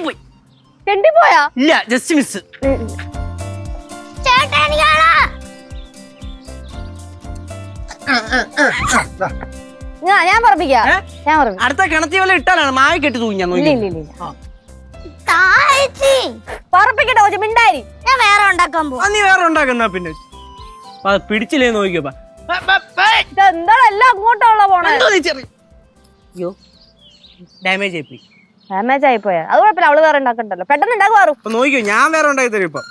പോയി. ഇല്ല just miss ചേട്ടാ ഞാൻ പറപ്പിക്കാം ഏ? ഞാൻ പറപ്പിക്കാം അടുത്ത കിണത്തി വല്ല ഇട്ടാലാണ് മായ കെട്ടി തൂങ്ങി ഞാൻ ഇല്ല നോക്കി ഇല്ല ഇല്ല ഇല്ല. താഴ്ചി പറപ്പിക്കട്ടെ കൊച്ചു മിണ്ടാരി. ഞാൻ വേറെ ഉണ്ടാക്കാൻ പോകും ആ, നീ വേറെ ഉണ്ടാക്കുന്ന പിന്നെ. പിടിച്ചില്ലേ നോക്കിയോപ്പാ ഇതെന്താണ് അങ്ങോട്ടാണല്ലോ പോണേ? അയ്യോ. ഡാമേജ് ആയിപ്പോയി ഡാമേജ് ആയി പോയാ അത് കുഴപ്പമില്ല അവൾ വേറെ ഉണ്ടാക്കണ്ടല്ലോ. പെട്ടെന്ന് ഉണ്ടാക്കുവാറും അപ്പൊ നോക്കിയോ ഞാൻ വേറെ ഉണ്ടാക്കി തരും ഇപ്പൊ.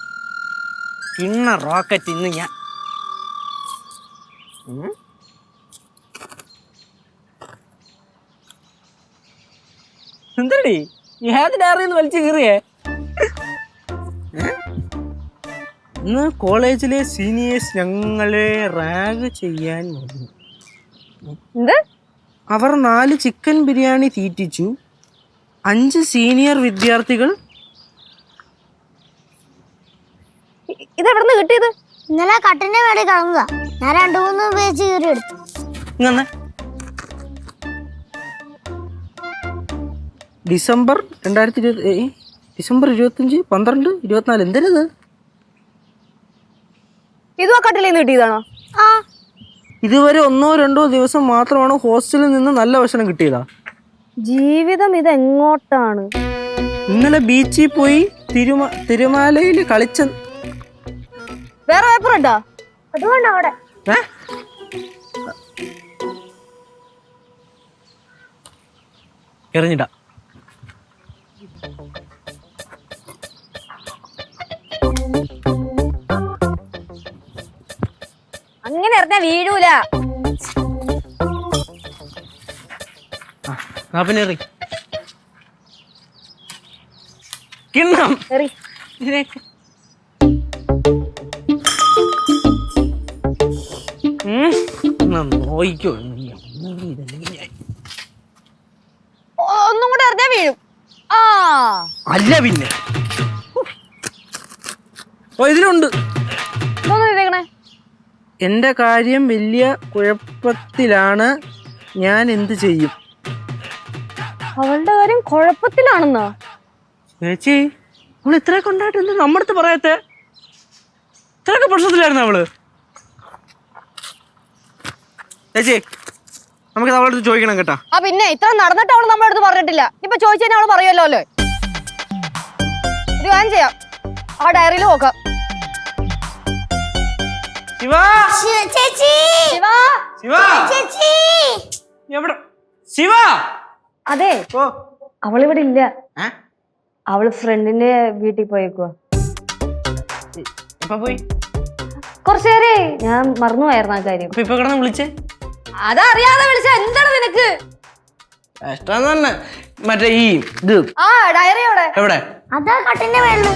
ഇന്ന റോക്കറ്റ് ഇന്ന് ഞാൻ. ഉം. എന്തടി? ഏത് ഡയറിന്ന് വലിച്ചു കീറിയേ? ഇന്ന് കോളേജിലെ സീനിയേഴ്സ് ഞങ്ങളെ റാഗ് ചെയ്യാൻ വന്നു. എന്ത്? അവർ നാല് ചിക്കൻ ബിരിയാണി തീറ്റിച്ചു. അഞ്ച് സീനിയർ വിദ്യാർത്ഥികൾ ഇത് എവിടുന്ന് കിട്ടിയത്? ഇന്നലെ കട്ടിന്റെ മേടിൽ കളഞ്ഞതാ ഞാൻ രണ്ടു മൂന്ന് പേജ് കീറി എടുത്തു. ഇങ്ങനെ. ഡിസംബർ രണ്ടായിരത്തി ഇരുപത്തി ഡിസംബർ ഇരുപത്തഞ്ച് പന്ത്രണ്ട് ഇരുപത്തിനാല് എന്തരത് ഇതും ആ കട്ടിലിൽ നിന്ന് കിട്ടിയതാണോ? ആ. ഇതുവരെ ഒന്നോ രണ്ടോ ദിവസം മാത്രമാണ് ഹോസ്റ്റലിൽ നിന്ന് നല്ല ഭക്ഷണം കിട്ടിയതാ. ജീവിതം ഇതെങ്ങോട്ടാണ്? ഇന്നലെ ബീച്ചിൽ പോയി തിരുമ തിരുമാലയിൽ കളിച്ച വേറെ പേപ്പർ ഉണ്ടോ? അതുകൊണ്ട് അവിടെ. എറിഞ്ഞിട. അങ്ങനെ എറിഞ്ഞാ വീഴൂല. പിന്നെ കിണ്ണം. നോയിക്കോ ഒന്നും കൂടെ എറിഞ്ഞാ വീഴും. ആ. അല്ല പിന്നെ. ഓ ഇതിലുണ്ട്. എന്റെ കാര്യം വലിയ കുഴപ്പത്തിലാണ് ഞാൻ എന്ത് ചെയ്യും? അവളുടെ കാര്യം കുഴപ്പത്തിലാണെന്നോ? ചേച്ചി അവൾ ഇത്രയൊക്കെ ഉണ്ടായിട്ട് എന്ത് നമ്മുടെ അടുത്ത് പറയാത്തെ? ഇത്രയൊക്കെ പ്രശ്നത്തിലായിരുന്നു അവൾ? ചേച്ചി നമുക്ക് അവളടുത്ത് അടുത്ത് ചോദിക്കണം കേട്ടോ. ആ പിന്നെ ഇത്ര നടന്നിട്ട് അവൾ നമ്മുടെ അടുത്ത് പറഞ്ഞിട്ടില്ല. ഇപ്പൊ ചോദിച്ചു അവൾ പറയുമല്ലോ അല്ലേ? ഒരു കാര്യം ചെയ്യാം. ആ ഡയറിയിൽ നോക്കാം. ശിവ! ശിവ ചേച്ചി! ശിവാ! ശിവ ചേച്ചി എവിടെ? ശിവ! അതെ. അവൾ അവളിവിടെ ഇല്ല? അവൾ ഫ്രണ്ടിന്റെ വീട്ടിൽ പോയേക്കുവാ. ഞാൻ പോയി? കുറച്ചു ഞാൻ മറന്നുപോയായിരുന്നു ആ കാര്യം. ഇപ്പൊ കിടന്ന് വിളിച്ചേ. അതറിയാതെ വിളിച്ച. എന്താണ് നിനക്ക്? ഇഷ്ടം തന്നെ മറ്റേ ഈ ഇത്. ആ ഡയറി എവിടെ? എവിടെ? അതാ കട്ടിന്റെ മേളിൽ.